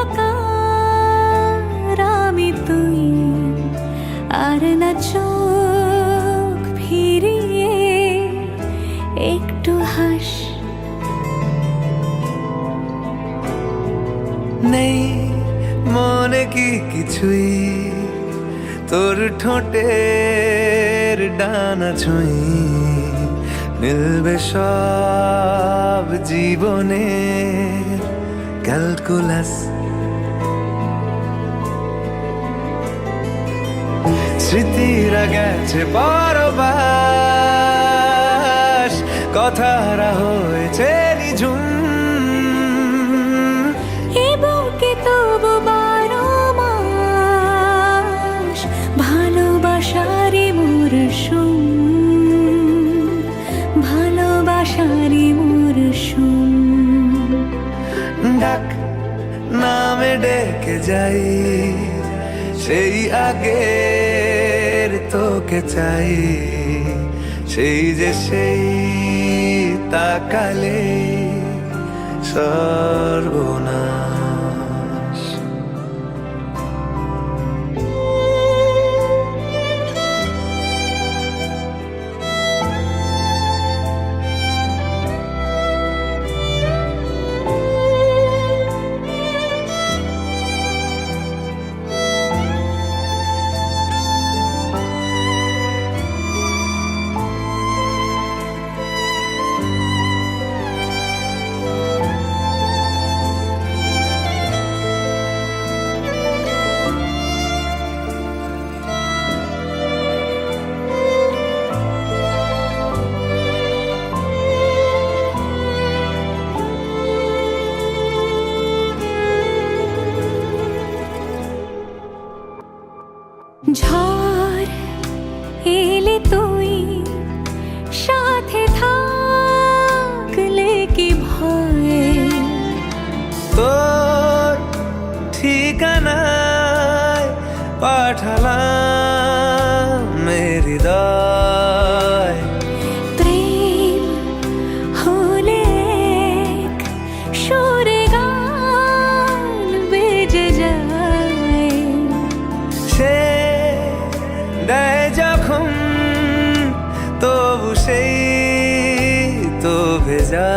একাকার আমি তুই। আর না চোখ ফিরিয়ে একটু হাস। নেই মনে কি কিছুই? তোর ঠোঁটের ডানা ছুঁই। মিলবে সব জীবনে ক্যালকুলাস। স্মৃতিরা গেছে পরবাস কথারা হয়েছে নিঝুম। এ বুকে তবু বারো মাস ভালোবাসারি মরশুম ভালোবাসারি মরশুম। ডাক নামে ডেকে যাই সেই আগের তোকে চাই। সেই যে সেই তাকালে সর্বনাশ। পাঠালাম হৃদয়। প্রেম হলে সুরে গান বেজে যায়। সে দেয় যখন তবু সেই তো ভেজা